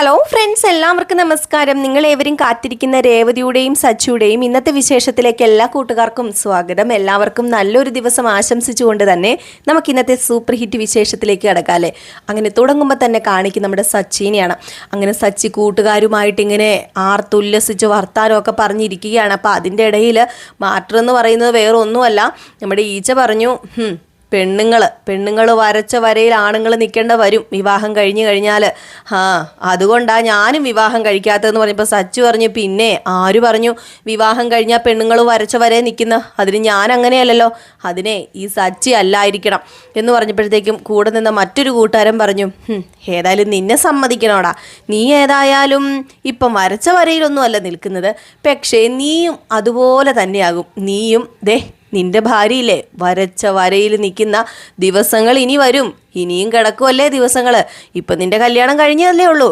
Hello friends എല്ലാവർക്കും നമസ്കാരം. നിങ്ങൾ ഏവരും കാത്തിരിക്കുന്ന രേവതിയുടെയും സച്ചുടേയും ഇന്നത്തെ വിശേഷത്തിലേക്ക് എല്ലാ കൂട്ടുകാർക്കും സ്വാഗതം. എല്ലാവർക്കും നല്ലൊരു ദിവസം ആശംസിച്ചുകൊണ്ട് തന്നെ നമുക്ക് ഇന്നത്തെ സൂപ്പർ ഹിറ്റ് വിശേഷത്തിലേക്ക് കിടക്കാല്ലേ അങ്ങനെ തുടങ്ങുമ്പോൾ തന്നെ കാണിക്കും നമ്മുടെ സച്ചിനെയാണ്. അങ്ങനെ സച്ചി കൂട്ടുകാരുമായിട്ട് ഇങ്ങനെ ആർത്തുല്ലസിച്ച് വർത്താനമൊക്കെ പറഞ്ഞിരിക്കുകയാണ്. അപ്പോൾ അതിന്റെ ഇടയിൽ മാറ്റർ എന്ന് പറയുന്നത് വേറെ ഒന്നുമല്ല നമ്മുടെ ഈച്ച പറഞ്ഞു "ഹും, പെണ്ണുങ്ങൾ പെണ്ണുങ്ങൾ വരച്ച വരയിൽ ആണുങ്ങൾ നിൽക്കേണ്ട വരും. വിവാഹം കഴിഞ്ഞു കഴിഞ്ഞാൽ ആ അതുകൊണ്ടാണ് ഞാനും വിവാഹം കഴിക്കാത്തതെന്ന് പറഞ്ഞപ്പോൾ സച്ചു പറഞ്ഞു പിന്നെ ആര് പറഞ്ഞു വിവാഹം കഴിഞ്ഞാൽ പെണ്ണുങ്ങൾ വരച്ച വരെ നിൽക്കുന്ന? അതിന് ഞാൻ അങ്ങനെയല്ലല്ലോ. അതിനെ ഈ സച്ചി അല്ലായിരിക്കണം. എന്ന് പറഞ്ഞപ്പോഴത്തേക്കും കൂടെ നിന്ന മറ്റൊരു കൂട്ടുകാരൻ പറഞ്ഞു "ഹും, ഏതായാലും നിന്നെ സമ്മതിക്കണോടാ. നീ ഏതായാലും ഇപ്പം വരച്ച വരയിലൊന്നും അല്ല നിൽക്കുന്നത്. പക്ഷേ നീയും അതുപോലെ തന്നെയാകും. നീയും ദേ നിന്റെ ഭാര്യയില്ലേ? വരച്ച വരയിൽ നിൽക്കുന്ന ദിവസങ്ങൾ ഇനി വരും. ഇനിയും കിടക്കുമല്ലേ ദിവസങ്ങൾ? ഇപ്പം നിന്റെ കല്യാണം കഴിഞ്ഞതല്ലേ ഉള്ളൂ.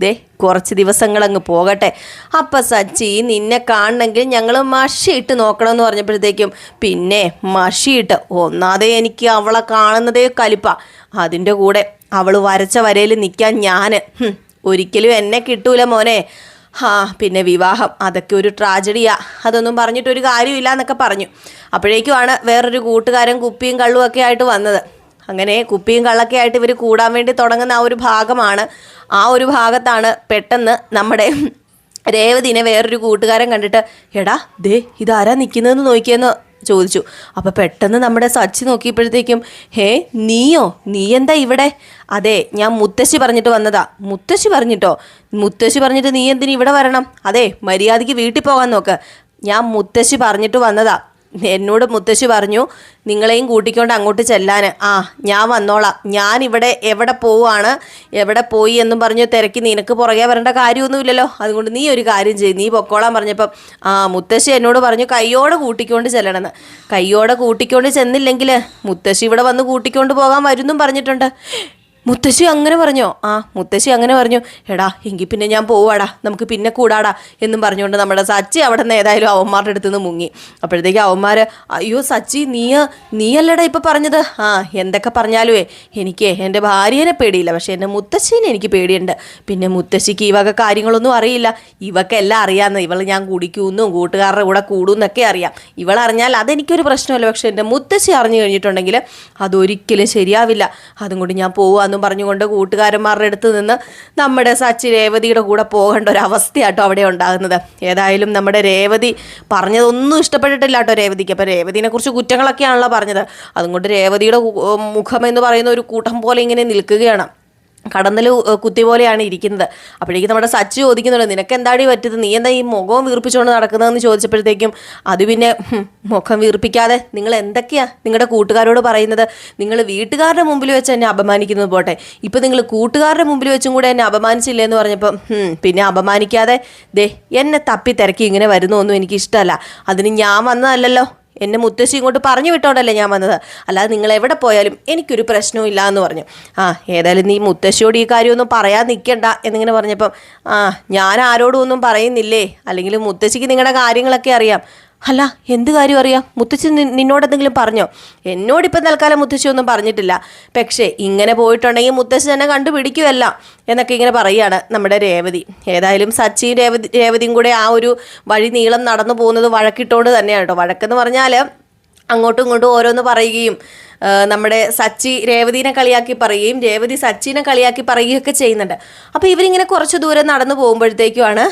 ദേ കുറച്ച് ദിവസങ്ങൾ അങ്ങ് പോകട്ടെ. അപ്പം സച്ചി നിന്നെ കാണണമെങ്കിൽ ഞങ്ങൾ മഷിയിട്ട് നോക്കണമെന്ന് പറഞ്ഞപ്പോഴത്തേക്കും പിന്നെ മഷിയിട്ട് ഒന്നാതെ എനിക്ക് അവളെ കാണുന്നതേ കലിപ്പ. അതിന്റെ കൂടെ അവൾ വരച്ച വരയിൽ നിൽക്കാൻ ഞാൻ ഒരിക്കലും എന്നെ കിട്ടൂല മോനെ. ആ പിന്നെ വിവാഹം. അതൊക്കെ ഒരു ട്രാജഡിയാ. അതൊന്നും പറഞ്ഞിട്ടൊരു കാര്യമില്ല എന്നൊക്കെ പറഞ്ഞു. അപ്പോഴേക്കുമാണ് വേറൊരു കൂട്ടുകാരൻ കുപ്പിയും കള്ളും ഒക്കെ ആയിട്ട് വന്നത്. അങ്ങനെ കുപ്പിയും കള്ളൊക്കെ ആയിട്ട് ഇവർ കൂടാൻ വേണ്ടി തുടങ്ങുന്ന ആ ഒരു ഭാഗമാണ്. ആ ഒരു ഭാഗത്താണ് പെട്ടെന്ന് നമ്മുടെ രേവതിനെ വേറൊരു കൂട്ടുകാരൻ കണ്ടിട്ട് എടാ ദേ ഇതാരാ നിൽക്കുന്നതെന്ന് നോക്കിയെന്ന് ചോദിച്ചു. അപ്പോൾ പെട്ടെന്ന് നമ്മുടെ സച്ചി നോക്കിയപ്പോഴത്തേക്കും ഹേ നീയോ? നീ എന്താ ഇവിടെ? അതെ ഞാൻ മുത്തശ്ശി പറഞ്ഞിട്ട് വന്നതാ. മുത്തശ്ശി പറഞ്ഞിട്ടോ? മുത്തശ്ശി പറഞ്ഞിട്ട് നീ എന്തിനു ഇവിടെ വരണം? അതെ മര്യാദയ്ക്ക് വീട്ടിൽ പോകാൻ നോക്ക്. ഞാൻ മുത്തശ്ശി പറഞ്ഞിട്ട് വന്നതാ. എന്നോട് മുത്തശ്ശി പറഞ്ഞു നിങ്ങളെയും കൂട്ടിക്കൊണ്ട് അങ്ങോട്ട് ചെല്ലാൻ ആ ഞാൻ വന്നോളാം. ഞാൻ ഇവിടെ എവിടെ പോവാണ് എവിടെ പോയി എന്നും പറഞ്ഞ് തിരക്കി നിനക്ക് പുറകെ വരേണ്ട കാര്യമൊന്നുമില്ലല്ലോ. അതുകൊണ്ട് നീ ഒരു കാര്യം ചെയ്യും. നീ പൊക്കോളാൻ പറഞ്ഞപ്പം ആ മുത്തശ്ശി എന്നോട് പറഞ്ഞു കയ്യോടെ കൂട്ടിക്കൊണ്ട് ചെല്ലണമെന്ന്. കയ്യോടെ കൂട്ടിക്കൊണ്ട് ചെന്നില്ലെങ്കിൽ മുത്തശ്ശി ഇവിടെ വന്ന് കൂട്ടിക്കൊണ്ട് പോകാൻ വരുന്നും പറഞ്ഞിട്ടുണ്ട്. മുത്തശ്ശി അങ്ങനെ പറഞ്ഞോ? ആ മുത്തശ്ശി അങ്ങനെ പറഞ്ഞു എടാ എങ്കിൽ പിന്നെ ഞാൻ പോവാടാ നമുക്ക് പിന്നെ കൂടാടാ എന്നും പറഞ്ഞുകൊണ്ട് നമ്മുടെ സച്ചി അവിടെ നിന്ന് ഏതായാലും അവന്മാരുടെ അടുത്ത് നിന്ന് മുങ്ങി. അപ്പോഴത്തേക്ക് അവന്മാർ അയ്യോ സച്ചി നീ നീയല്ലടാ ഇപ്പം പറഞ്ഞത്? ആ എന്തൊക്കെ പറഞ്ഞാലുവേ എനിക്ക് എന്റെ ഭാര്യേനെ പേടിയില്ല പക്ഷേ എന്റെ മുത്തശ്ശീനെ എനിക്ക് പേടിയുണ്ട്. പിന്നെ മുത്തശ്ശിക്ക് ഈ വക കാര്യങ്ങളൊന്നും അറിയില്ല. ഇവക്കെല്ലാം അറിയാമെന്ന് ഇവൾ ഞാൻ കുടിക്കുമെന്നും കൂട്ടുകാരുടെ കൂടെ കൂടുമെന്നൊക്കെ അറിയാം. ഇവളറിഞ്ഞാൽ അതെനിക്കൊരു പ്രശ്നമല്ല. പക്ഷേ എന്റെ മുത്തശ്ശി അറിഞ്ഞു കഴിഞ്ഞിട്ടുണ്ടെങ്കിൽ അതൊരിക്കലും ശരിയാവില്ല. അതും കൊണ്ട് ഞാൻ പോവാന്നും പറഞ്ഞുകൊണ്ട് കൂട്ടുകാരന്മാരുടെ അടുത്ത് നിന്ന് നമ്മുടെ സച്ചി രേവതിയുടെ കൂടെ പോകേണ്ട ഒരു അവസ്ഥയാട്ടോ അവിടെ ഉണ്ടാകുന്നത്. ഏതായാലും നമ്മുടെ രേവതി പറഞ്ഞതൊന്നും ഇഷ്ടപ്പെട്ടിട്ടില്ല കേട്ടോ രേവതിക്ക്. അപ്പോൾ രേവതിനെ കുറിച്ച് കുറ്റങ്ങളൊക്കെയാണല്ലോ പറഞ്ഞത്. അതുകൊണ്ട് രേവതിയുടെ മുഖം എന്ന് പറയുന്ന ഒരു കൂട്ടം പോലെ ഇങ്ങനെ നിൽക്കുകയാണ്. കടന്നൽ കുത്തി പോലെയാണ് ഇരിക്കുന്നത്. അപ്പോഴേക്കും നമ്മുടെ സച്ച് ചോദിക്കുന്നുണ്ട് നിനക്ക് എന്താടി പറ്റുന്നത് നീ എന്താ ഈ മുഖവും വീർപ്പിച്ചുകൊണ്ട് നടക്കുന്നതെന്ന് ചോദിച്ചപ്പോഴത്തേക്കും അത് പിന്നെ മുഖം വീർപ്പിക്കാതെ നിങ്ങൾ എന്തൊക്കെയാ നിങ്ങളുടെ കൂട്ടുകാരോട് പറയുന്നത്? നിങ്ങൾ വീട്ടുകാരുടെ മുമ്പിൽ വെച്ച് എന്നെ അപമാനിക്കുന്നത് പോട്ടെ. ഇപ്പം നിങ്ങൾ കൂട്ടുകാരുടെ മുമ്പിൽ വെച്ചും കൂടെ എന്നെ അപമാനിച്ചില്ല എന്ന് പറഞ്ഞപ്പം പിന്നെ അപമാനിക്കാതെ ദേ എന്നെ തപ്പി തിരക്കി ഇങ്ങനെ വരുന്നൊന്നും എനിക്ക് ഇഷ്ടമല്ല അതിന് ഞാൻ വന്നതല്ലല്ലോ. എന്നെ മുത്തശ്ശി ഇങ്ങോട്ട് പറഞ്ഞു വിട്ടോണ്ടല്ലേ ഞാൻ വന്നത്. അല്ലാതെ നിങ്ങൾ എവിടെ പോയാലും എനിക്കൊരു പ്രശ്നവും ഇല്ല എന്ന് പറഞ്ഞു. ആ ഏതായാലും നീ മുത്തശ്ശിയോട് ഈ കാര്യമൊന്നും പറയാൻ നിൽക്കണ്ട എന്നിങ്ങനെ പറഞ്ഞപ്പം ആ ഞാൻ ആരോടും ഒന്നും പറയുന്നില്ലേ? അല്ലെങ്കിൽ മുത്തശ്ശിക്ക് നിങ്ങളുടെ കാര്യങ്ങളൊക്കെ അറിയാം. അല്ല എന്ത് കാര്യം അറിയാം? മുത്തച്ഛൻ നിന്നോടെന്തെങ്കിലും പറഞ്ഞോ? എന്നോടിപ്പം തൽക്കാലം മുത്തശ്ശി ഒന്നും പറഞ്ഞിട്ടില്ല. പക്ഷേ ഇങ്ങനെ പോയിട്ടുണ്ടെങ്കിൽ മുത്തശ്ശി തന്നെ കണ്ടുപിടിക്കുമല്ല എന്നൊക്കെ ഇങ്ങനെ പറയുകയാണ് നമ്മുടെ രേവതി. ഏതായാലും സച്ചിയും രേവതി രേവതിയും കൂടെ ആ ഒരു വഴി നീളം നടന്നു പോകുന്നത് വഴക്കിട്ടുകൊണ്ട് തന്നെയാണ് കേട്ടോ. വഴക്കെന്ന് പറഞ്ഞാൽ അങ്ങോട്ടും ഇങ്ങോട്ടും ഓരോന്ന് പറയുകയും നമ്മുടെ സച്ചി രേവതിനെ കളിയാക്കി പറയുകയും രേവതി സച്ചിനെ കളിയാക്കി പറയുകയൊക്കെ ചെയ്യുന്നുണ്ട്. അപ്പോൾ ഇവരിങ്ങനെ കുറച്ച് ദൂരം നടന്നു പോകുമ്പോഴത്തേക്കുമാണ്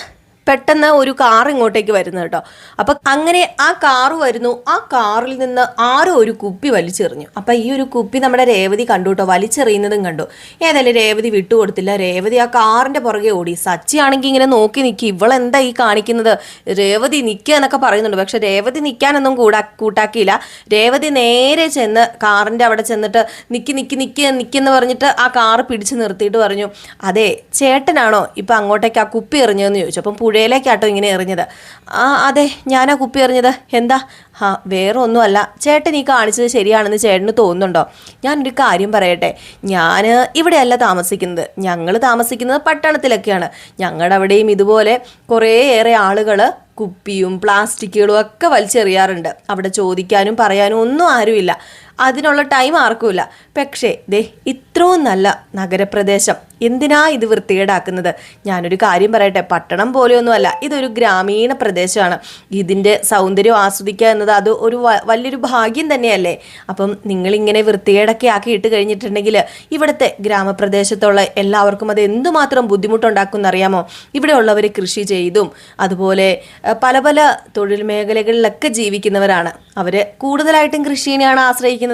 പെട്ടെന്ന് ഒരു കാർ ഇങ്ങോട്ടേക്ക് വരുന്നത് കേട്ടോ. അപ്പൊ അങ്ങനെ ആ കാർ വരുന്നു. ആ കാറിൽ നിന്ന് ആരോ ഒരു കുപ്പി വലിച്ചെറിഞ്ഞു. അപ്പൊ ഈ ഒരു കുപ്പി നമ്മുടെ രേവതി കണ്ടു കേട്ടോ. വലിച്ചെറിയുന്നതും കണ്ടു. ഏതായാലും രേവതി വിട്ടുകൊടുത്തില്ല. രേവതി ആ കാറിന്റെ പുറകെ ഓടി. സച്ചി ആണെങ്കിൽ ഇങ്ങനെ നോക്കി നിൽക്കി ഇവളെന്താ ഈ കാണിക്കുന്നത്? രേവതി നിൽക്കുക എന്നൊക്കെ പറയുന്നുണ്ട്. പക്ഷെ രേവതി നിൽക്കാനൊന്നും കൂടാ കൂട്ടാക്കിയില്ല. രേവതി നേരെ ചെന്ന് കാറിന്റെ അവിടെ ചെന്നിട്ട് നിക്കി നിക്കി നിക്കി നിക്കെന്ന് പറഞ്ഞിട്ട് ആ കാർ പിടിച്ചു നിർത്തിയിട്ട് പറഞ്ഞു. അതെ ചേട്ടനാണോ ഇപ്പൊ അങ്ങോട്ടേക്ക് ആ കുപ്പി എറിഞ്ഞതെന്ന് ചോദിച്ചു. അപ്പം പുഴയിലേക്കാട്ടോ ഇങ്ങനെ എറിഞ്ഞത്. ആ അതെ ഞാനാ കുപ്പി എറിഞ്ഞത്. എന്താ? ആ വേറെ ഒന്നുമല്ല ചേട്ടൻ ഈ കാണിച്ചത് ശരിയാണെന്ന് ചേട്ടന് തോന്നുന്നുണ്ടോ? ഞാനൊരു കാര്യം പറയട്ടെ. ഞാൻ ഇവിടെയല്ല താമസിക്കുന്നത്. ഞങ്ങൾ താമസിക്കുന്നത് പട്ടണത്തിലൊക്കെയാണ്. ഞങ്ങളുടെ അവിടെയും ഇതുപോലെ കുറേയേറെ ആളുകൾ കുപ്പിയും പ്ലാസ്റ്റിക്കുകളും ഒക്കെ വലിച്ചെറിയാറുണ്ട്. അവിടെ ചോദിക്കാനും പറയാനും ഒന്നും ആരുമില്ല. അതിനുള്ള ടൈം ആർക്കുമില്ല. പക്ഷേ ദേ ഇത്രയും നല്ല നഗരപ്രദേശം. എന്തിനാ ഇത് വൃത്തികേടാക്കുന്നത്? ഞാനൊരു കാര്യം പറയട്ടെ. പട്ടണം പോലെയൊന്നുമല്ല. ഇതൊരു ഗ്രാമീണ പ്രദേശമാണ്. ഇതിന്റെ സൗന്ദര്യം ആസ്വദിക്കുക എന്നത് അത് ഒരു വലിയൊരു ഭാഗ്യം തന്നെയല്ലേ? അപ്പം നിങ്ങളിങ്ങനെ വൃത്തികേടൊക്കെ ആക്കി ഇട്ട് കഴിഞ്ഞിട്ടുണ്ടെങ്കിൽ ഇവിടുത്തെ ഗ്രാമപ്രദേശത്തുള്ള എല്ലാവർക്കും അത് എന്തുമാത്രം ബുദ്ധിമുട്ടുണ്ടാക്കും എന്നറിയാമോ ഇവിടെ ഉള്ളവർ കൃഷി ചെയ്തും അതുപോലെ പല പല തൊഴിൽ മേഖലകളിലൊക്കെ ജീവിക്കുന്നവരാണ്. അവർ കൂടുതലായിട്ടും കൃഷിയെയാണ് ആശ്രയിക്കുന്നത്.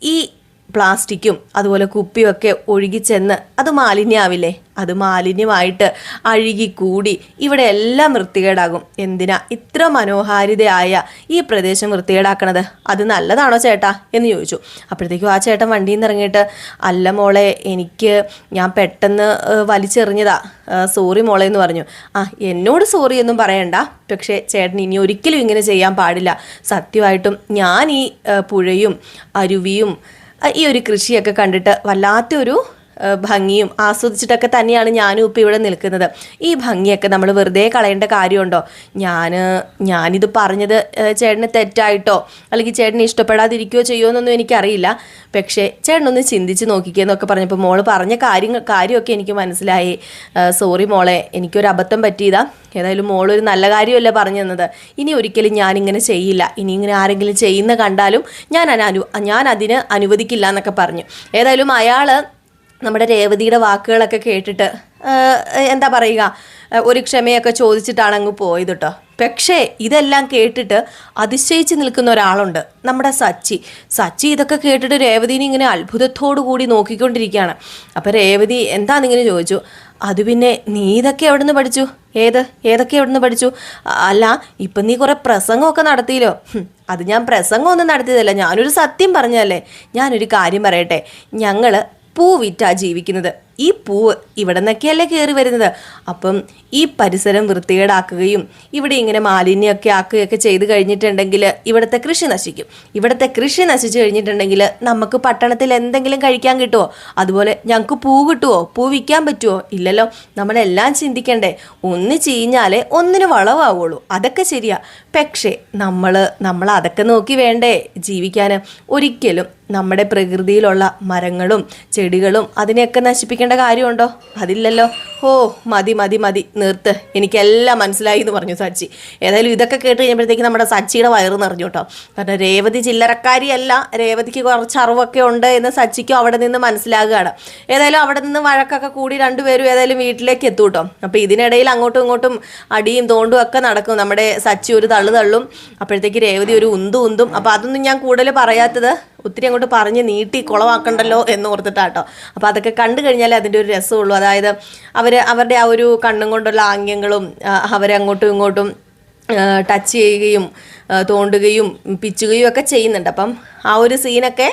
ഈ പ്ലാസ്റ്റിക്കും അതുപോലെ കുപ്പിയൊക്കെ ഒഴുകി ഒഴുകിച്ചെന്ന്. അത് മാലിന്യമാവില്ലേ അത് മാലിന്യമായിട്ട് കൂടി ഇവിടെ എല്ലാം വൃത്തികേടാകും. എന്തിനാ ഇത്ര മനോഹാരിതയായ ഈ പ്രദേശം വൃത്തികേടാക്കണത്? അത് നല്ലതാണോ ചേട്ടാ? എന്ന് ചോദിച്ചു. അപ്പോഴത്തേക്കും ആ ചേട്ടൻ വണ്ടിയിൽ നിന്ന് ഇറങ്ങിയിട്ട് അല്ല മോളെ എനിക്ക് ഞാൻ പെട്ടെന്ന് വലിച്ചെറിഞ്ഞതാ. സോറി മോളെ എന്ന് പറഞ്ഞു. ആ എന്നോട് സോറി ഒന്നും പറയണ്ട. പക്ഷേ ചേട്ടൻ ഇനി ഒരിക്കലും ഇങ്ങനെ ചെയ്യാൻ പാടില്ല. സത്യമായിട്ടും ഞാൻ ഈ പുഴയും അരുവിയും ഈ ഒരു കൃഷിയൊക്കെ കണ്ടിട്ട് വല്ലാത്തൊരു ഭംഗിയും ആസ്വദിച്ചിട്ടൊക്കെ തന്നെയാണ് ഞാനും ഇപ്പം ഇവിടെ നിൽക്കുന്നത്. ഈ ഭംഗിയൊക്കെ നമ്മൾ വെറുതെ കളയേണ്ട കാര്യമുണ്ടോ? ഞാൻ ഞാനിത് പറഞ്ഞത് ചേട്ടന് തെറ്റായിട്ടോ? അല്ലെങ്കിൽ ചേട്ടന് ഇഷ്ടപ്പെടാതിരിക്കുകയോ ചെയ്യുമോ എന്നൊന്നും എനിക്കറിയില്ല. പക്ഷേ ചേട്ടനൊന്ന് ചിന്തിച്ച് നോക്കിക്കുക എന്നൊക്കെ പറഞ്ഞപ്പോൾ മോൾ പറഞ്ഞ കാര്യങ്ങൾ കാര്യമൊക്കെ എനിക്ക് മനസ്സിലായി. സോറി മോളെ എനിക്കൊരു അബദ്ധം പറ്റിയതാ. ഏതായാലും മോളൊരു നല്ല കാര്യമല്ല പറഞ്ഞു തന്നത്. ഇനി ഒരിക്കലും ഞാനിങ്ങനെ ചെയ്യില്ല. ഇനി ഇങ്ങനെ ആരെങ്കിലും ചെയ്യുന്ന കണ്ടാലും ഞാൻ അനു ഞാൻ അതിന് അനുവദിക്കില്ല എന്നൊക്കെ പറഞ്ഞു. ഏതായാലും അയാൾ നമ്മുടെ രേവതിയുടെ വാക്കുകളൊക്കെ കേട്ടിട്ട് എന്താ പറയുക ഒരു ക്ഷമയൊക്കെ ചോദിച്ചിട്ടാണ് അങ്ങ് പോയത് കേട്ടോ പക്ഷേ ഇതെല്ലാം കേട്ടിട്ട് അതിശയിച്ച് നിൽക്കുന്ന ഒരാളുണ്ട് നമ്മുടെ സച്ചി. സച്ചി ഇതൊക്കെ കേട്ടിട്ട് രേവതിനെ ഇങ്ങനെ അത്ഭുതത്തോടു കൂടി നോക്കിക്കൊണ്ടിരിക്കുകയാണ്. അപ്പം രേവതി എന്താണെന്നിങ്ങനെ ചോദിച്ചു? അത് പിന്നെ നീ ഇതൊക്കെ എവിടെ നിന്ന് പഠിച്ചു? ഏത്? ഏതൊക്കെ എവിടെ നിന്ന് പഠിച്ചു? അല്ല ഇപ്പം നീ കുറേ പ്രസംഗമൊക്കെ നടത്തിയില്ലോ. അത് ഞാൻ പ്രസംഗമൊന്നും നടത്തിയതല്ല. ഞാനൊരു സത്യം പറഞ്ഞതല്ലേ. ഞാനൊരു കാര്യം പറയട്ടെ. ഞങ്ങൾ പൂ വിറ്റാ ജീവിക്കുന്നത്. ഈ പൂവ് ഇവിടെ നിന്നൊക്കെയല്ലേ കയറി വരുന്നത്? അപ്പം ഈ പരിസരം വൃത്തികേടാക്കുകയും ഇവിടെ ഇങ്ങനെ മാലിന്യമൊക്കെ ആക്കുകയൊക്കെ ചെയ്ത് കഴിഞ്ഞിട്ടുണ്ടെങ്കിൽ ഇവിടുത്തെ കൃഷി നശിക്കും. ഇവിടുത്തെ കൃഷി നശിച്ചു കഴിഞ്ഞിട്ടുണ്ടെങ്കിൽ നമുക്ക് പട്ടണത്തിൽ എന്തെങ്കിലും കഴിക്കാൻ കിട്ടുമോ അതുപോലെ ഞങ്ങൾക്ക് പൂ കിട്ടുമോ പൂ വിൽക്കാൻ പറ്റുമോ ഇല്ലല്ലോ. നമ്മളെല്ലാം ചിന്തിക്കണ്ടേ. ഒന്ന് ചീഞ്ഞാലേ ഒന്നിന് വളവാവുള്ളൂ. അതൊക്കെ ശരിയാ. പക്ഷേ നമ്മൾ നമ്മൾ അതൊക്കെ നോക്കി വേണ്ടേ ജീവിക്കാൻ? ഒരിക്കലും നമ്മുടെ പ്രകൃതിയിലുള്ള മരങ്ങളും ചെടികളും അതിനെയൊക്കെ നശിപ്പിക്കേണ്ട കാര്യമുണ്ടോ? അതില്ലല്ലോ. ഓ മതി മതി മതി. നിർത്ത്. എനിക്കെല്ലാം മനസ്സിലായി എന്ന് പറഞ്ഞു സച്ചി ഏതായാലും ഇതൊക്കെ കേട്ട് കഴിഞ്ഞപ്പോഴത്തേക്ക് നമ്മുടെ സച്ചിയുടെ വയറ് നിറഞ്ഞു കേട്ടോ. കാരണം രേവതി ചില്ലറക്കാരിയല്ല. രേവതിക്ക് കുറച്ച് അറിവൊക്കെ ഉണ്ട് എന്ന് സച്ചിക്കും അവിടെ നിന്ന് മനസ്സിലാകുകയാണ്. ഏതായാലും അവിടെ നിന്ന് വഴക്കൊക്കെ കൂടി രണ്ടുപേരും ഏതായാലും വീട്ടിലേക്ക് എത്തും കേട്ടോ. അപ്പോൾ ഇതിനിടയിൽ അങ്ങോട്ടും ഇങ്ങോട്ടും അടിയും തോണ്ടും ഒക്കെ നടക്കും. നമ്മുടെ സച്ചി ഒരു തള്ളു തള്ളും. അപ്പോഴത്തേക്ക് രേവതി ഒരു ഉന്തും ഉന്തും. അപ്പോൾ അതൊന്നും ഞാൻ കൂടുതൽ പറയാത്തത് ഒത്തിരി അങ്ങോട്ട് പറഞ്ഞ് നീട്ടി കുളവാക്കണ്ടല്ലോ എന്ന് ഓർത്തിട്ടാട്ടോ. അപ്പോൾ അതൊക്കെ കണ്ടു കഴിഞ്ഞാൽ അതിന്റെ ഒരു രസമുള്ളൂ. അതായത് അവർ അവരുടെ ആ ഒരു കണ്ണും കൊണ്ടുള്ള ആംഗ്യങ്ങളും അവരെ അങ്ങോട്ടും ഇങ്ങോട്ടും ടച്ച് ചെയ്യുകയും തോണ്ടുകയും പിച്ചുകയും ഒക്കെ ചെയ്യുന്നുണ്ട്. അപ്പം ആ ഒരു സീനൊക്കെ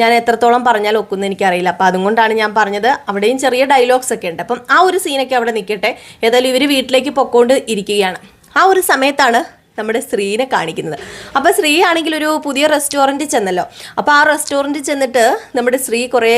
ഞാൻ എത്രത്തോളം പറഞ്ഞാൽ ഒക്കുന്നു എനിക്കറിയില്ല. അപ്പം അതുകൊണ്ടാണ് ഞാൻ പറഞ്ഞത് അവിടെയും ചെറിയ ഡയലോഗ്സ് ഒക്കെ ഉണ്ട്. അപ്പം ആ ഒരു സീനൊക്കെ അവിടെ നിൽക്കട്ടെ ഏതായാലും ഇവർ വീട്ടിലേക്ക് പൊക്കോണ്ട് ഇരിക്കുകയാണ്. ആ ഒരു സമയത്താണ് നമ്മുടെ സ്ത്രീനെ കാണിക്കുന്നത്. അപ്പോൾ സ്ത്രീ ആണെങ്കിൽ ഒരു പുതിയ റെസ്റ്റോറന്റിൽ ചെന്നല്ലോ. അപ്പോൾ ആ റെസ്റ്റോറന്റിൽ ചെന്നിട്ട് നമ്മുടെ സ്ത്രീ കുറേ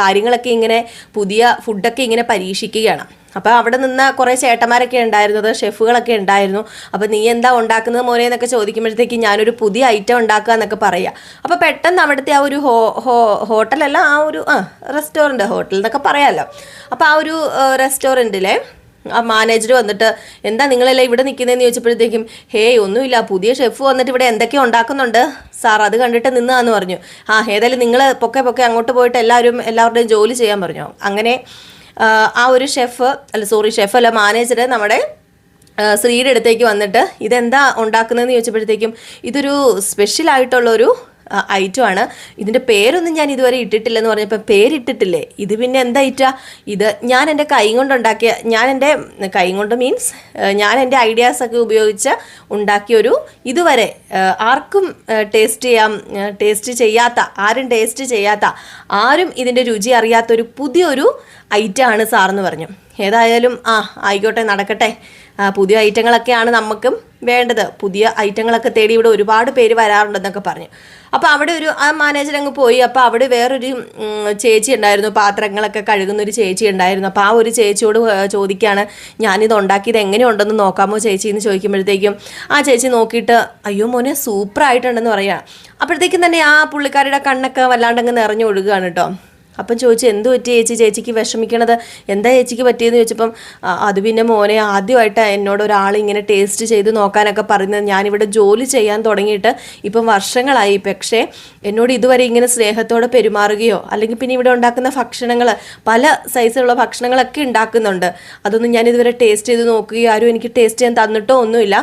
കാര്യങ്ങളൊക്കെ ഇങ്ങനെ പുതിയ ഫുഡൊക്കെ ഇങ്ങനെ പരീക്ഷിക്കുകയാണ്. അപ്പോൾ അവിടെ നിന്ന് കുറേ ചേട്ടന്മാരൊക്കെ ഉണ്ടായിരുന്നത് ഷെഫുകളൊക്കെ ഉണ്ടായിരുന്നു. അപ്പോൾ നീ എന്താ ഉണ്ടാക്കുന്നത് മോനെ എന്നൊക്കെ ചോദിക്കുമ്പോഴത്തേക്ക് ഞാനൊരു പുതിയ ഐറ്റം ഉണ്ടാക്കുക എന്നൊക്കെ പറയുക. അപ്പോൾ പെട്ടെന്ന് അവിടുത്തെ ആ ഒരു ഹോ ഹോ ഹോട്ടലല്ല ആ ഒരു ആ റെസ്റ്റോറന്റ് ഹോട്ടൽ എന്നൊക്കെ പറയാമല്ലോ അപ്പോൾ ആ ഒരു റെസ്റ്റോറന്റിലെ ആ മാനേജർ വന്നിട്ട് എന്താ നിങ്ങളെല്ലാം ഇവിടെ നിൽക്കുന്നതെന്ന് ചോദിച്ചപ്പോഴത്തേക്കും ഹേയ് ഒന്നുമില്ല പുതിയ ഷെഫ് വന്നിട്ട് ഇവിടെ എന്തൊക്കെയോ ഉണ്ടാക്കുന്നുണ്ട്? സാർ അത് കണ്ടിട്ട് നിന്നാന്ന് പറഞ്ഞു. ആ ഏതായാലും നിങ്ങൾ പൊക്കെ പൊക്കെ അങ്ങോട്ട് പോയിട്ട് എല്ലാവരും എല്ലാവരുടെയും ജോലി ചെയ്യാൻ പറഞ്ഞു. അങ്ങനെ ആ, ഒരു ഷെഫ് അല്ല സോറി ഷെഫ് അല്ല മാനേജർ നമ്മുടെ ശ്രീയുടെ അടുത്തേക്ക് വന്നിട്ട് ഇതെന്താ ഉണ്ടാക്കുന്നതെന്ന് ചോദിച്ചപ്പോഴത്തേക്കും ഇതൊരു സ്പെഷ്യൽ ആയിട്ടുള്ളൊരു ഐറ്റം ആണ്. ഇതിന്റെ പേരൊന്നും ഞാൻ ഇതുവരെ ഇട്ടിട്ടില്ലെന്ന് പറഞ്ഞപ്പോൾ പേരിട്ടിട്ടില്ലേ? ഇത് പിന്നെ എന്താ ഇത് ഞാൻ എന്റെ കൈ കൊണ്ടുണ്ടാക്കിയ ഞാൻ എന്റെ കൈ കൊണ്ട് മീൻസ് ഞാൻ എന്റെ ഐഡിയാസൊക്കെ ഉപയോഗിച്ച് ഉണ്ടാക്കിയൊരു ഇതുവരെ ആർക്കും ടേസ്റ്റ് ചെയ്യാം ടേസ്റ്റ് ചെയ്യാത്ത ആരും ടേസ്റ്റ് ചെയ്യാത്ത ആരും ഇതിന്റെ രുചി അറിയാത്തൊരു പുതിയൊരു ഐറ്റം ഐറ്റമാണ് സാറെന്ന് പറഞ്ഞു. ഏതായാലും ആ ആയിക്കോട്ടെ നടക്കട്ടെ. പുതിയ ഐറ്റങ്ങളൊക്കെയാണ് നമുക്കും വേണ്ടത്. പുതിയ ഐറ്റങ്ങളൊക്കെ തേടി ഇവിടെ ഒരുപാട് പേര് വരാറുണ്ടെന്നൊക്കെ പറഞ്ഞു. അപ്പോൾ അവിടെ ഒരു ആ മാനേജർ അങ്ങ് പോയി. അപ്പോൾ അവിടെ വേറൊരു ചേച്ചി ഉണ്ടായിരുന്നു. പാത്രങ്ങളൊക്കെ കഴുകുന്ന ഒരു ചേച്ചി ഉണ്ടായിരുന്നു. അപ്പോൾ ആ ഒരു ചേച്ചിയോട് ചോദിക്കുകയാണ് ഞാനിത് ഉണ്ടാക്കിയത് എങ്ങനെയുണ്ടെന്ന് നോക്കാമോ ചേച്ചി എന്ന് ചോദിക്കുമ്പോഴത്തേക്കും ആ ചേച്ചി നോക്കിയിട്ട് അയ്യോ മോനെ സൂപ്പർ ആയിട്ടുണ്ടെന്ന് പറയാം. അപ്പോഴത്തേക്കും തന്നെ ആ പുള്ളിക്കാരുടെ കണ്ണൊക്കെ വല്ലാണ്ടങ്ങ് നിറഞ്ഞു കേട്ടോ അപ്പം ചോദിച്ചു എന്ത് പറ്റി ചേച്ചി? ചേച്ചിക്ക് വിഷമിക്കണത്? എന്താ ചേച്ചിക്ക് പറ്റിയെന്ന് ചോദിച്ചപ്പം "ആ, അത് പിന്നെ മോനെ ആദ്യമായിട്ട് എന്നോട് ഒരാൾ ഇങ്ങനെ ടേസ്റ്റ് ചെയ്ത് നോക്കാനൊക്കെ പറയുന്നത്. ഞാനിവിടെ ജോലി ചെയ്യാൻ തുടങ്ങിയിട്ട് ഇപ്പം വർഷങ്ങളായി. പക്ഷേ എന്നോട് ഇതുവരെ ഇങ്ങനെ സ്നേഹത്തോടെ പെരുമാറുകയോ അല്ലെങ്കിൽ പിന്നെ ഇവിടെ ഉണ്ടാക്കുന്ന ഭക്ഷണങ്ങൾ പല സൈസിലുള്ള ഭക്ഷണങ്ങളൊക്കെ ഉണ്ടാക്കുന്നുണ്ട്. അതൊന്നും ഞാൻ ഇതുവരെ ടേസ്റ്റ് ചെയ്ത് നോക്കുകയോ ആരും എനിക്ക് ടേസ്റ്റ് ചെയ്യാൻ തന്നിട്ടോ ഒന്നുമില്ല.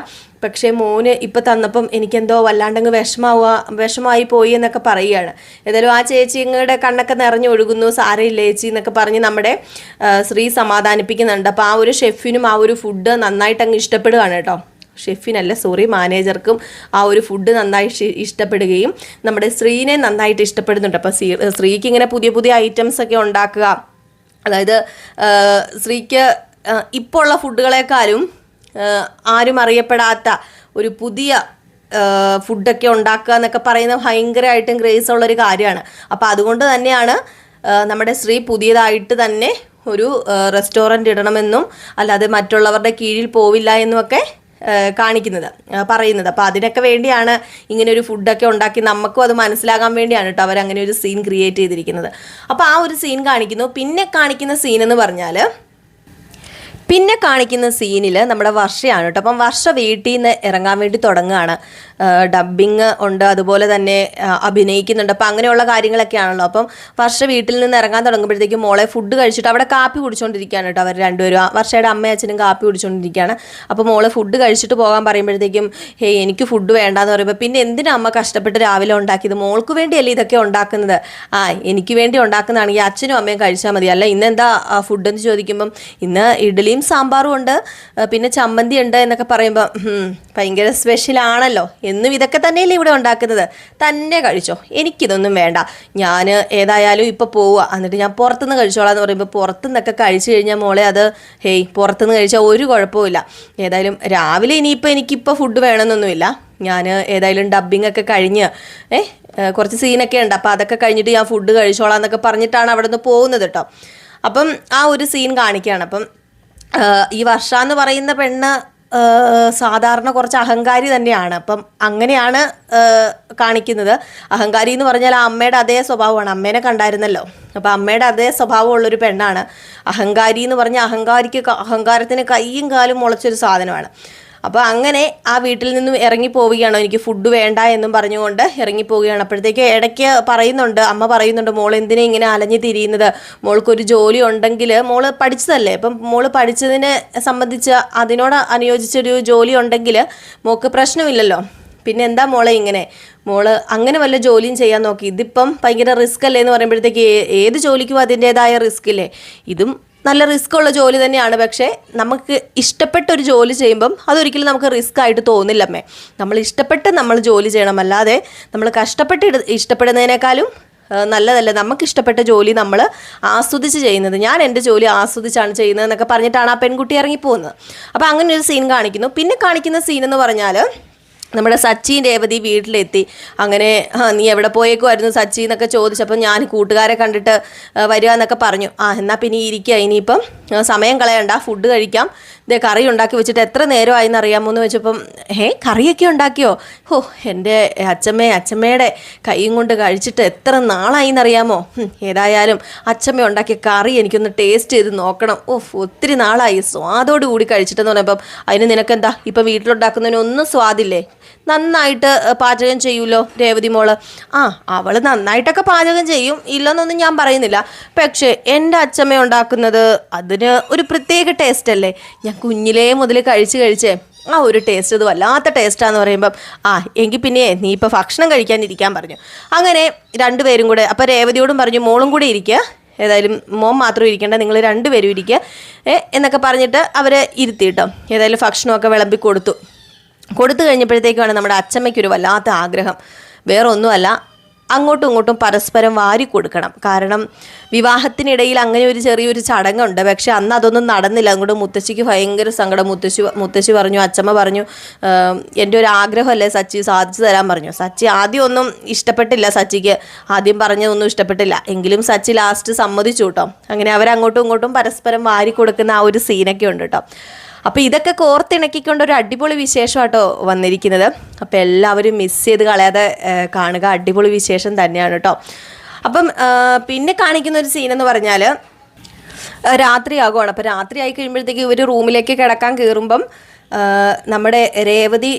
പക്ഷേ മോന് ഇപ്പം തന്നപ്പം എനിക്കെന്തോ വല്ലാണ്ടങ്ങ് വിഷമാവുക വിഷമായി പോയി എന്നൊക്കെ പറയുകയാണ്. ഏതായാലും ആ ചേച്ചിങ്ങളുടെ കണ്ണൊക്കെ നിറഞ്ഞു ഒഴുകുന്നു സാരയില്ല ചേച്ചി എന്നൊക്കെ പറഞ്ഞ് നമ്മുടെ ശ്രീ സമാധാനിപ്പിക്കുന്നുണ്ട്. അപ്പോൾ ആ ഒരു ഷെഫിനും ആ ഒരു ഫുഡ് നന്നായിട്ട് അങ്ങ് ഇഷ്ടപ്പെടുകയാണ് കേട്ടോ. ഷെഫിനല്ല സോറി മാനേജർക്കും ആ ഒരു ഫുഡ് നന്നായി ഇഷ്ടപ്പെടുകയും നമ്മുടെ ശ്രീനെ നന്നായിട്ട് ഇഷ്ടപ്പെടുന്നുണ്ട്. അപ്പോൾ ശ്രീ ശ്രീക്ക് ഇങ്ങനെ പുതിയ പുതിയ ഐറ്റംസ് ഒക്കെ ഉണ്ടാക്കുക. അതായത് ശ്രീക്ക് ഇപ്പോൾ ഉള്ള ഫുഡുകളെക്കാളും ആരും അറിയപ്പെടാത്ത ഒരു പുതിയ ഫുഡൊക്കെ ഉണ്ടാക്കുക എന്നൊക്കെ പറയുന്നത് ഭയങ്കരമായിട്ടും ഗ്രേസ് ഉള്ളൊരു കാര്യമാണ്. അപ്പോൾ അതുകൊണ്ട് തന്നെയാണ് നമ്മുടെ സ്ത്രീ പുതിയതായിട്ട് തന്നെ ഒരു റെസ്റ്റോറന്റ് ഇടണമെന്നും അല്ലാതെ മറ്റുള്ളവരുടെ കീഴിൽ പോവില്ല എന്നുമൊക്കെ കാണിക്കുന്നത് പറയുന്നത്. അപ്പോൾ അതിനൊക്കെ വേണ്ടിയാണ് ഇങ്ങനെ ഒരു ഫുഡൊക്കെ ഉണ്ടാക്കി നമുക്കും അത് മനസ്സിലാകാൻ വേണ്ടിയാണ് കേട്ടോ അങ്ങനെ ഒരു സീൻ ക്രിയേറ്റ് ചെയ്തിരിക്കുന്നത്. അപ്പോൾ ആ ഒരു സീൻ കാണിക്കുന്നു. പിന്നെ കാണിക്കുന്ന സീൻ എന്ന് പറഞ്ഞാൽ പിന്നെ കാണിക്കുന്ന സീനിൽ നമ്മുടെ വർഷയാണ് കേട്ടോ അപ്പം വർഷ വീട്ടിൽ നിന്ന് ഇറങ്ങാൻ വേണ്ടി തുടങ്ങുകയാണ്. ഡബ്ബിങ് ഉണ്ട് അതുപോലെ തന്നെ അഭിനയിക്കുന്നുണ്ട്. അപ്പം അങ്ങനെയുള്ള കാര്യങ്ങളൊക്കെയാണല്ലോ. അപ്പം വർഷ വീട്ടിൽ നിന്ന് ഇറങ്ങാൻ തുടങ്ങുമ്പോഴത്തേക്കും മോളെ ഫുഡ് കഴിച്ചിട്ട് അവിടെ കാപ്പി കുടിച്ചുകൊണ്ടിരിക്കുകയാണ് കേട്ടോ അവർ രണ്ടുപേരും. വർഷയുടെ അമ്മയും അച്ഛനും കാപ്പി കുടിച്ചുകൊണ്ടിരിക്കുകയാണ് അപ്പോൾ മോളെ ഫുഡ് കഴിച്ചിട്ട് പോകാൻ പറയുമ്പോഴത്തേക്കും ഹേ എനിക്ക് ഫുഡ് വേണ്ടാന്ന് പറയുമ്പോൾ പിന്നെ എന്തിനാ അമ്മ കഷ്ടപ്പെട്ട് രാവിലെ ഉണ്ടാക്കിയത്? മോൾക്ക് വേണ്ടിയല്ലേ ഇതൊക്കെ ഉണ്ടാക്കുന്നത്? ആ എനിക്ക് വേണ്ടി ഉണ്ടാക്കുന്നതാണെങ്കിൽ അച്ഛനും അമ്മയും കഴിച്ചാൽ മതി. അല്ല ഇന്ന് എന്താ ഫുഡ് എന്ന് ചോദിക്കുമ്പം ഇന്ന് ഇഡ്ഡലിയും സാമ്പാറും ഉണ്ട് പിന്നെ ചമ്മന്തി ഉണ്ട് എന്നൊക്കെ പറയുമ്പോൾ ഭയങ്കര സ്പെഷ്യൽ ആണല്ലോ. എന്നും ഇതൊക്കെ തന്നെയല്ലേ ഇവിടെ ഉണ്ടാക്കുന്നത്? തന്നെ കഴിച്ചോ. എനിക്കിതൊന്നും വേണ്ട. ഞാൻ ഏതായാലും ഇപ്പോൾ പോവുക. എന്നിട്ട് ഞാൻ പുറത്തുനിന്ന് കഴിച്ചോളാം എന്ന് പറയുമ്പോൾ പുറത്തുനിന്നൊക്കെ കഴിച്ചു കഴിഞ്ഞാൽ മോളെ അത് ഹേയ് പുറത്തുനിന്ന് കഴിച്ചാൽ ഒരു കുഴപ്പമില്ല ഏതായാലും രാവിലെ ഇനിയിപ്പോൾ എനിക്കിപ്പോൾ ഫുഡ് വേണമെന്നൊന്നുമില്ല. ഞാൻ ഏതായാലും ഡബ്ബിംഗ് ഒക്കെ കഴിഞ്ഞ് ഏ കുറച്ച് സീനൊക്കെ ഉണ്ട്. അപ്പോൾ അതൊക്കെ കഴിഞ്ഞിട്ട് ഞാൻ ഫുഡ് കഴിച്ചോളാം എന്നൊക്കെ പറഞ്ഞിട്ടാണ് അവിടെ നിന്ന് പോകുന്നത് കേട്ടോ. അപ്പം ആ ഒരു സീൻ കാണിക്കുകയാണ്. അപ്പം ഈ വർഷ എന്ന് പറയുന്ന പെണ്ണ് സാധാരണ കുറച്ച് അഹങ്കാരി തന്നെയാണ്. അപ്പം അങ്ങനെയാണ് കാണിക്കുന്നത്. അഹങ്കാരി എന്ന് പറഞ്ഞാൽ ആ അമ്മയുടെ അതേ സ്വഭാവമാണ്. അമ്മേനെ കണ്ടായിരുന്നല്ലോ. അപ്പം അമ്മയുടെ അതേ സ്വഭാവമുള്ളൊരു പെണ്ണാണ്. അഹങ്കാരി എന്ന് പറഞ്ഞാൽ അഹങ്കാരിക്ക് അഹങ്കാരത്തിന് കൈയും കാലും മുളച്ചൊരു സാധനമാണ്. അപ്പോൾ അങ്ങനെ ആ വീട്ടിൽ നിന്നും ഇറങ്ങി പോവുകയാണോ? എനിക്ക് ഫുഡ് വേണ്ട എന്നും പറഞ്ഞുകൊണ്ട് ഇറങ്ങി പോവുകയാണ്. അപ്പോഴത്തേക്ക് ഇടയ്ക്ക് പറയുന്നുണ്ട് അമ്മ പറയുന്നുണ്ട് മോൾ എന്തിനെ ഇങ്ങനെ അലഞ്ഞു തിരിയുന്നത്? മോൾക്കൊരു ജോലി ഉണ്ടെങ്കിൽ മോൾ പഠിച്ചതല്ലേ? അപ്പം മോൾ പഠിച്ചതിനെ സംബന്ധിച്ച് അതിനോട് അനുയോജിച്ചൊരു ജോലി ഉണ്ടെങ്കിൽ മോൾക്ക് പ്രശ്നമില്ലല്ലോ. പിന്നെ എന്താ മോളെ ഇങ്ങനെ? മോൾ അങ്ങനെ വല്ല ജോലിയും ചെയ്യാൻ നോക്കി. ഇതിപ്പം ഭയങ്കര റിസ്ക് അല്ലേ? എന്ന് പറയുമ്പോഴത്തേക്ക് ഏത് ജോലിക്കും അതിന്റെതായ റിസ്ക് ഇല്ലേ? ഇതും നല്ല റിസ്ക് ഉള്ള ജോലി തന്നെയാണ്. പക്ഷേ നമുക്ക് ഇഷ്ടപ്പെട്ട ഒരു ജോലി ചെയ്യുമ്പം അതൊരിക്കലും നമുക്ക് റിസ്ക് ആയിട്ട് തോന്നില്ലമ്മേ. നമ്മൾ ഇഷ്ടപ്പെട്ട് നമ്മൾ ജോലി ചെയ്യണം. അല്ലാതെ നമ്മൾ കഷ്ടപ്പെട്ട് ഇഷ്ടപ്പെടുന്നതിനേക്കാളും നല്ലതല്ല നമുക്ക് ഇഷ്ടപ്പെട്ട ജോലി നമ്മൾ ആസ്വദിച്ച് ചെയ്യുന്നത്. ഞാൻ എന്റെ ജോലി ആസ്വദിച്ചാണ് ചെയ്യുന്നത് എന്നൊക്കെ പറഞ്ഞിട്ടാണ് ആ പെൺകുട്ടി ഇറങ്ങിപ്പോകുന്നത്. അപ്പോൾ അങ്ങനെ ഒരു സീൻ കാണിക്കുന്നു. പിന്നെ കാണിക്കുന്ന സീൻ എന്ന് പറഞ്ഞാൽ നമ്മുടെ സച്ചിൻ രേവതി വീട്ടിലെത്തി. അങ്ങനെ നീ എവിടെ പോയേക്കുമായിരുന്നു സച്ചി എന്നൊക്കെ ചോദിച്ചപ്പോൾ ഞാൻ കൂട്ടുകാരെ കണ്ടിട്ട് വരിക എന്നൊക്കെ പറഞ്ഞു. ആ എന്നാൽ പിന്നെ ഇരിക്കുക. ഇനിയിപ്പം സമയം കളയണ്ട. ഫുഡ് കഴിക്കാം. ഇതേ കറി ഉണ്ടാക്കി വെച്ചിട്ട് എത്ര നേരമായി എന്ന് അറിയാമോ എന്ന് വെച്ചപ്പം ഏ കറിയൊക്കെ ഉണ്ടാക്കിയോ? ഓ എന്റെ അച്ഛമ്മേ അച്ഛമ്മയുടെ കൈയും കൊണ്ട് കഴിച്ചിട്ട് എത്ര നാളായി എന്നറിയാമോ ഏതായാലും അച്ഛമ്മ ഉണ്ടാക്കിയ കറി എനിക്കൊന്ന് ടേസ്റ്റ് ചെയ്ത് നോക്കണം. ഓ ഒത്തിരി നാളായി. സ്വാദോട് കൂടി കഴിച്ചിട്ടെന്ന് പറയുമ്പം അതിന് നിനക്കെന്താ? ഇപ്പം വീട്ടിലുണ്ടാക്കുന്നതിന് ഒന്നും സ്വാദില്ലേ? നന്നായിട്ട് പാചകം ചെയ്യൂലോ രേവതി മോൾ? ആ അവൾ നന്നായിട്ടൊക്കെ പാചകം ചെയ്യും. ഇല്ലെന്നൊന്നും ഞാൻ പറയുന്നില്ല. പക്ഷേ എന്റെ അച്ഛമ്മ ഉണ്ടാക്കുന്നത് അതിന് ഒരു പ്രത്യേക ടേസ്റ്റ് അല്ലേ? ഞാൻ കുഞ്ഞിലേ മുതൽ കഴിച്ച് കഴിച്ചേ ആ ഒരു ടേസ്റ്റ് ഇത് വല്ലാത്ത ടേസ്റ്റാന്ന് പറയുമ്പം ആ എങ്കിൽ പിന്നെ നീ ഇപ്പോൾ ഭക്ഷണം കഴിക്കാനിരിക്കാൻ പറഞ്ഞു. അങ്ങനെ രണ്ടുപേരും കൂടെ അപ്പോൾ രേവതിയോടും പറഞ്ഞു മോളും കൂടെ ഇരിക്കുക ഏതായാലും മോൻ മാത്രം ഇരിക്കേണ്ട നിങ്ങൾ രണ്ടുപേരും ഇരിക്കുക എന്നൊക്കെ പറഞ്ഞിട്ട് അവരെ ഇരുത്തി കേട്ടോ ഏതായാലും ഭക്ഷണമൊക്കെ വിളമ്പി കൊടുത്തു. കൊടുത്തു കഴിഞ്ഞപ്പോഴത്തേക്കാണ് നമ്മുടെ അച്ചമ്മയ്ക്കൊരു വല്ലാത്ത ആഗ്രഹം. വേറെ ഒന്നുമല്ല അങ്ങോട്ടും ഇങ്ങോട്ടും പരസ്പരം വാരി കൊടുക്കണം. കാരണം വിവാഹത്തിനിടയിൽ അങ്ങനെ ഒരു ചെറിയൊരു ചടങ്ങുണ്ട്. പക്ഷെ അന്ന് അതൊന്നും നടന്നില്ല. അങ്ങോട്ട് മുത്തശ്ശിക്ക് ഭയങ്കര സങ്കടം. മുത്തശ്ശി മുത്തശ്ശി പറഞ്ഞു അച്ചമ്മ പറഞ്ഞു എന്റെ ഒരു ആഗ്രഹമല്ലേ സച്ചി സാധിച്ചു തരാൻ? പറഞ്ഞു. സച്ചി ആദ്യം ഒന്നും ഇഷ്ടപ്പെട്ടില്ല സച്ചിക്ക്. ആദ്യം പറഞ്ഞതൊന്നും ഇഷ്ടപ്പെട്ടില്ല. എങ്കിലും സച്ചി ലാസ്റ്റ് സമ്മതിച്ചു കേട്ടോ. അങ്ങനെ അവരങ്ങോട്ടും ഇങ്ങോട്ടും പരസ്പരം വാരി കൊടുക്കുന്ന ആ ഒരു സീനൊക്കെ ഉണ്ട് കേട്ടോ. അപ്പോൾ ഇതൊക്കെ കോർത്തിണക്കിക്കൊണ്ട് ഒരു അടിപൊളി വിശേഷമാട്ടോ വന്നിരിക്കുന്നത്. അപ്പോൾ എല്ലാവരും മിസ് ചെയ്ത് കളയാതെ കാണുക. അടിപൊളി വിശേഷം തന്നെയാണ് കേട്ടോ അപ്പം പിന്നെ കാണിക്കുന്ന ഒരു സീൻ എന്ന് പറഞ്ഞാൽ രാത്രിയാകുവാണ്. അപ്പോൾ രാത്രി ആയി കഴിയുമ്പോഴത്തേക്ക് ഇവർ റൂമിലേക്ക് കിടക്കാൻ കയറുമ്പം നമ്മുടെ രേവതി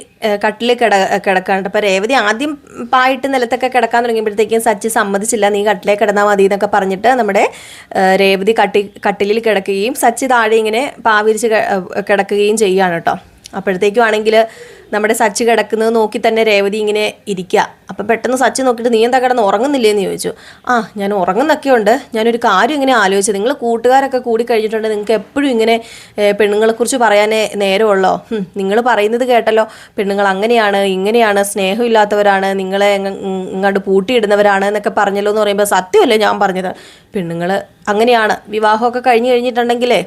കട്ടിൽ കിട കിടക്കാനുണ്ട് അപ്പോൾ രേവതി ആദ്യം പായിട്ട് നിലത്തൊക്കെ കിടക്കാൻ തുടങ്ങിയപ്പോഴത്തേക്കും സച്ചി സമ്മതിച്ചില്ല നീ കട്ടിലേ കിടന്നാൽ മതി എന്നൊക്കെ പറഞ്ഞിട്ട് നമ്മുടെ രേവതി കട്ടി കട്ടിലിൽ കിടക്കുകയും സച്ചി താഴെ ഇങ്ങനെ പാവിരിച്ച് കിടക്കുകയും ചെയ്യുകയാണ് കേട്ടോ. അപ്പോഴത്തേക്കും ആണെങ്കിൽ നമ്മുടെ സച്ച് കിടക്കുന്നത് നോക്കി തന്നെ രേവതി ഇങ്ങനെ ഇരിക്കുക. അപ്പം പെട്ടെന്ന് സച്ച് നോക്കിയിട്ട് നീ എന്താ കിടന്ന് ഉറങ്ങുന്നില്ലേ? എന്ന് ചോദിച്ചു. ആ ഞാൻ ഉറങ്ങുന്നൊക്കെ ഉണ്ട്. ഞാനൊരു കാര്യം ഇങ്ങനെ ആലോചിച്ചു. നിങ്ങൾ കൂട്ടുകാരൊക്കെ കൂടി കഴിഞ്ഞിട്ടുണ്ട്. നിങ്ങൾക്ക് എപ്പോഴും ഇങ്ങനെ പെണ്ണുങ്ങളെക്കുറിച്ച് പറയാനേ നേരമുള്ളോ? നിങ്ങൾ പറയുന്നത് കേട്ടല്ലോ. പെണ്ണുങ്ങൾ അങ്ങനെയാണ് ഇങ്ങനെയാണ് സ്നേഹമില്ലാത്തവരാണ് നിങ്ങളെ ഇങ്ങ- ഇങ്ങോട്ട് പൂട്ടിയിടുന്നവരാണ് എന്നൊക്കെ പറഞ്ഞല്ലോ എന്ന് പറയുമ്പോൾ സത്യമല്ലേ ഞാൻ പറഞ്ഞത്. പെണ്ണുങ്ങൾ അങ്ങനെയാണ്. വിവാഹമൊക്കെ കഴിഞ്ഞ് കഴിഞ്ഞിട്ടുണ്ടെങ്കിലേ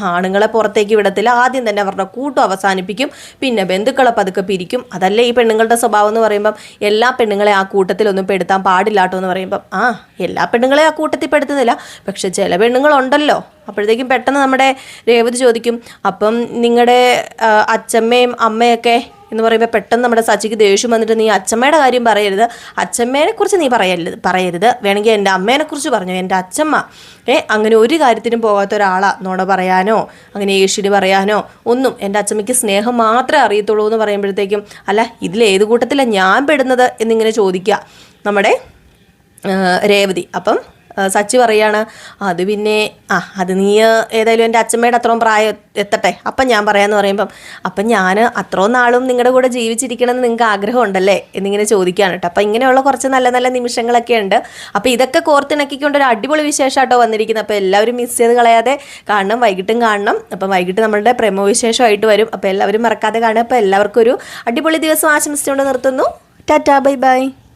ആണുങ്ങളെ പുറത്തേക്ക് വിടത്തില്ല. ആദ്യം തന്നെ അവരുടെ കൂട്ടം അവസാനിപ്പിക്കും. പിന്നെ ബന്ധുക്കളെ പതുക്കെ പിരിക്കും. അതല്ലേ ഈ പെണ്ണുങ്ങളുടെ സ്വഭാവം എന്ന് പറയുമ്പം എല്ലാ പെണ്ണുങ്ങളെ ആ കൂട്ടത്തിലൊന്നും പെടുത്താൻ പാടില്ലാട്ടോ എന്ന് പറയുമ്പം ആ എല്ലാ പെണ്ണുങ്ങളെ ആ കൂട്ടത്തിൽ പെടുത്തുന്നില്ല. പക്ഷെ ചില പെണ്ണുങ്ങളുണ്ടല്ലോ. അപ്പോഴത്തേക്കും പെട്ടെന്ന് നമ്മുടെ രേവതി ചോദിക്കും അപ്പം നിങ്ങളുടെ അച്ഛമ്മയും അമ്മയൊക്കെ എന്ന് പറയുമ്പോൾ പെട്ടെന്ന് നമ്മുടെ സച്ചിക്ക് ദേഷ്യം വന്നിട്ട് നീ അച്ഛമ്മയുടെ കാര്യം പറയരുത്. അച്ഛമ്മേനെ കുറിച്ച് നീ പറയരുത് പറയരുത്. വേണമെങ്കിൽ എന്റെ അമ്മേനെ കുറിച്ച് പറഞ്ഞു. എന്റെ അച്ഛമ്മ ഏ അങ്ങനെ ഒരു കാര്യത്തിനും പോകാത്ത ഒരാളാ. നോണ പറയാനോ അങ്ങനെ ഏഷ്യന് പറയാനോ ഒന്നും എന്റെ അച്ഛമ്മയ്ക്ക് സ്നേഹം മാത്രമേ അറിയത്തുള്ളൂ എന്ന് പറയുമ്പോഴത്തേക്കും അല്ല ഇതിലേത് കൂട്ടത്തിലാണ് ഞാൻ പെടുന്നത് എന്നിങ്ങനെ ചോദിക്കുക. നമ്മുടെ രേവതി. അപ്പം സച്ചി പറയാണ് അത് പിന്നെ ആ അത് നീ ഏതായാലും എന്റെ അച്ഛമ്മയുടെ അത്രയും പ്രായം എത്തട്ടെ. അപ്പം ഞാൻ പറയാമെന്ന് പറയുമ്പം അപ്പം ഞാൻ അത്രയും നാളും നിങ്ങളുടെ കൂടെ ജീവിച്ചിരിക്കണം എന്ന് നിങ്ങൾക്ക് ആഗ്രഹമുണ്ടല്ലേ? എന്നിങ്ങനെ ചോദിക്കുകയാണ് കേട്ടോ. അപ്പം ഇങ്ങനെയുള്ള കുറച്ച് നല്ല നല്ല നിമിഷങ്ങളൊക്കെ ഉണ്ട്. അപ്പോൾ ഇതൊക്കെ കോർത്തിണക്കിക്കൊണ്ട് ഒരു അടിപൊളി വിശേഷമായിട്ടോ വന്നിരിക്കുന്നത്. അപ്പോൾ എല്ലാവരും മിസ് ചെയ്ത് കളയാതെ കാണണം വൈകിട്ടും കാണണം. അപ്പം വൈകിട്ട് നമ്മളുടെ പ്രമോ വിശേഷമായിട്ട് വരും. അപ്പോൾ എല്ലാവരും മറക്കാതെ കാണുക. അപ്പോൾ എല്ലാവർക്കും ഒരു അടിപൊളി ദിവസം ആശംസിച്ചുകൊണ്ട് നിർത്തുന്നു. Ta-ta bye bye.